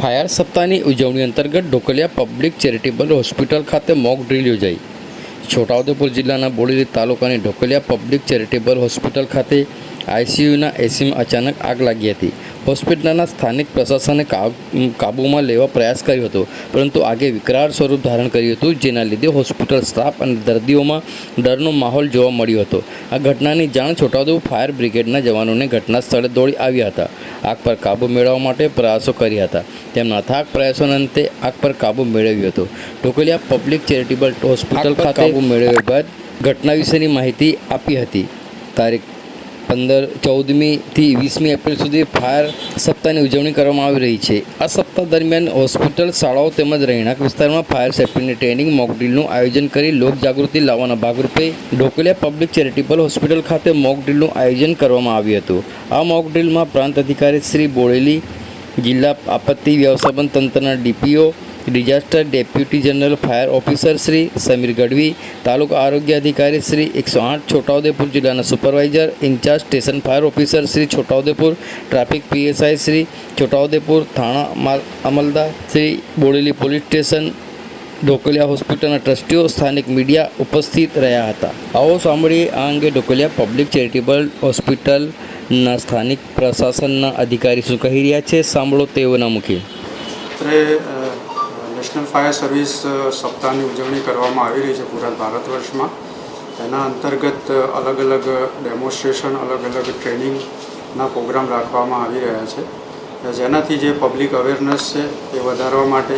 Fire સપ્તાહની ઉજવણી અંતર્ગત ઢોકલિયા પબ્લિક ચેરિટેબલ હોસ્પિટલ ખાતે મોક ડ્રીલ યોજાઈ. છોટાઉદેપુર જિલ્લાના બોડેલી તાલુકાની ઢોકલિયા પબ્લિક ચેરિટેબલ હોસ્પિટલ ખાતે આઈસીયુના એસીમાં અચાનક આગ લાગી હતી. હોસ્પિટલના સ્થાનિક પ્રશાસને કાબૂમાં લેવા પ્રયાસ કર્યો હતો. પરંતુ આગે વિકરાળ સ્વરૂપ ધારણ કર્યું હતું જેના લીધે હોસ્પિટલ સ્ટાફ અને દર્દીઓમાં ડરનો માહોલ જોવા મળ્યો હતો. આ ઘટનાની જાણ છોટાઉદેપુર ફાયર બ્રિગેડના જવાનોને ઘટના સ્થળે દોડી આવ્યા હતા. આગ પર કાબૂ મેળવવા માટે પ્રયાસો કર્યા હતા. તેમના થાક પ્રયાસોના અંતે આગ પર કાબૂ મેળવ્યો હતો. ટોકલિયા પબ્લિક ચેરિટેબલ હોસ્પિટલ ખાતે કાબૂ મેળવ્યા બાદ ઘટના વિશેની માહિતી આપી હતી. તારીખ પંદર ચૌદમીથી વીસમી એપ્રિલ સુધી ફાયર સપ્તાહની ઉજવણી કરવામાં આવી રહી છે. આ સપ્તાહ દરમિયાન હોસ્પિટલ, શાળાઓ તેમજ રહેણાંક વિસ્તારમાં ફાયર સેફ્ટીની ટ્રેનિંગ મોકડ્રીલનું આયોજન કરી લોકજાગૃતિ લાવવાના ભાગરૂપે ઢોકલિયા પબ્લિક ચેરિટેબલ હોસ્પિટલ ખાતે મોકડ્રીલનું આયોજન કરવામાં આવ્યું હતું. આ મોકડ્રીલમાં પ્રાંત અધિકારી શ્રી બોળેલી જિલ્લા આપત્તિ વ્યવસ્થાપન તંત્રના DPO disaster deputy general fire officer Shri Samir Gadhvi તાલુકા આરોગ્ય અધિકારી શ્રી એકસો આઠ છોટાઉદેપુર જિલ્લાના supervisor incharge station fire officer Shri Chhotaudepur traffic PSI Shri Chhotaudepur થાણા માલ અમલદાર શ્રી બોડેલી પોલીસ સ્ટેશન ઢોકલિયા હોસ્પિટલના ટ્રસ્ટીઓ સ્થાનિક મીડિયા ઉપસ્થિત રહ્યા હતા આવો સાંભળીએ આ અંગે ઢોકલિયા પબ્લિક ચેરિટેબલ હોસ્પિટલના સ્થાનિક પ્રશાસનના અધિકારી શું કહી રહ્યા છે સાંભળો તેઓના મુખે નેશનલ ફાયર સર્વિસ સપ્તાહની ઉજવણી કરવામાં આવી રહી છે પૂરા ભારત વર્ષમાં. એના અંતર્ગત અલગ અલગ ડેમોન્સ્ટ્રેશન અલગ અલગ ટ્રેનિંગના પ્રોગ્રામ રાખવામાં આવી રહ્યા છે. જેનાથી જે પબ્લિક અવેરનેસ છે એ વધારવા માટે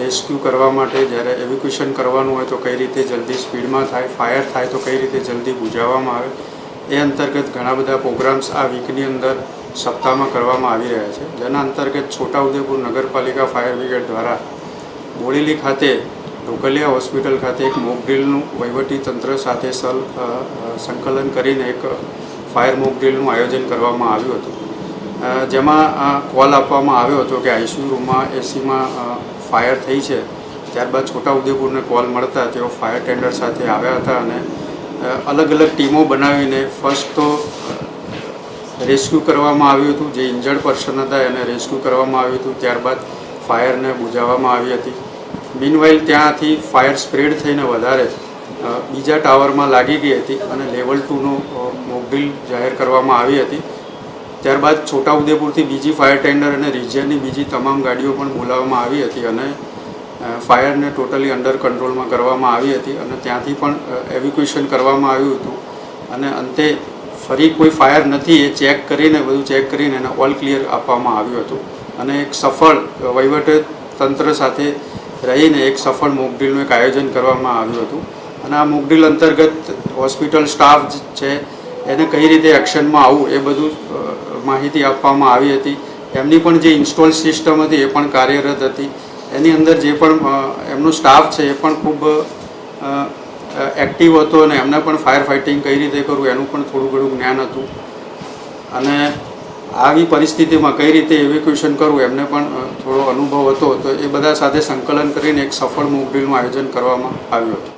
રેસ્ક્યુ કરવા માટે, જ્યારે એવિક્યુશન કરવાનું હોય તો કઈ રીતે જલ્દી સ્પીડમાં થાય ફાયર થાય તો કઈ રીતે જલ્દી બુજાવવામાં આવે, એ અંતર્ગત ઘણા બધા પ્રોગ્રામ્સ આ વીકની અંદર સપ્તાહમાં કરવામાં આવી રહ્યા છે. જેના અંતર્ગત છોટાઉદેપુર નગરપાલિકા ફાયર બ્રિગેડ દ્વારા બોડેલી ખાતે, ઢોકલિયા હોસ્પિટલ ખાતે એક મોક ડ્રીલનું વહીવટી તંત્ર સાથે સલ સંકલન કરીને એક ફાયર મોક ડ્રીલનું આયોજન કરવામાં આવ્યું હતું. જેમાં કોલ આપવામાં આવ્યો હતો કે આઈસીયુ રૂમમાં એસીમાં ફાયર થઈ છે. ત્યારબાદ છોટાઉદેપુરને કોલ મળતા તેઓ ફાયર ટેન્ડર સાથે આવ્યા હતા અને અલગ અલગ ટીમો બનાવીને ફર્સ્ટ તો રેસ્ક્યુ કરવામાં આવ્યું હતું, જે ઇન્જર્ડ પર્સન હતા એને રેસ્ક્યુ કરવામાં આવ્યું હતું. ત્યારબાદ ફાયરને બુઝાવવામાં આવી હતી. મીનવાઇલ ત્યાંથી ફાયર સ્પ્રેડ થઈને વધારે બીજા ટાવરમાં લાગી ગઈ હતી અને લેવલ ટુનું મોકડ્રીલ જાહેર કરવામાં આવી હતી. ત્યારબાદ છોટાઉદેપુરથી બીજી ફાયર ટેન્ડર અને રિજિયનની બીજી તમામ ગાડીઓ પણ બોલાવવામાં આવી હતી અને ફાયરને ટોટલી અંડર કંટ્રોલમાં કરવામાં આવી હતી અને ત્યાંથી પણ એવિક્યુએશન કરવામાં આવ્યું હતું. અને અંતે ફરી કોઈ ફાયર નથી, એ ચેક કરીને, બધું ચેક કરીને એને ઓલ ક્લિયર આપવામાં આવ્યું હતું. અને એક સફળ વહીવટ તંત્ર સાથે રહીને એક સફળ મોકડ્રીલનું એક આયોજન કરવામાં આવ્યું હતું. અને આ મોકડ્રીલ અંતર્ગત હોસ્પિટલ સ્ટાફ છે, એને કઈ રીતે એક્શનમાં આવવું એ બધું માહિતી આપવામાં આવી હતી. એમની પણ જે ઇન્સ્ટોલ સિસ્ટમ હતી એ પણ કાર્યરત હતી. એની અંદર જે પણ એમનો સ્ટાફ છે એ પણ ખૂબ એક્ટિવ હતો અને એમને પણ ફાયર ફાઇટિંગ કઈ રીતે કરવું એનું પણ થોડું ઘણું જ્ઞાન હતું. અને આવી પરિસ્થિતિમાં કઈ રીતે એવિક્યુએશન કરવું એમને પણ થોડો અનુભવ હતો. તો એ બધા સાથે સંકલન કરીને એક સફળ મોકડ્રીલનું આયોજન કરવામાં આવ્યું હતું.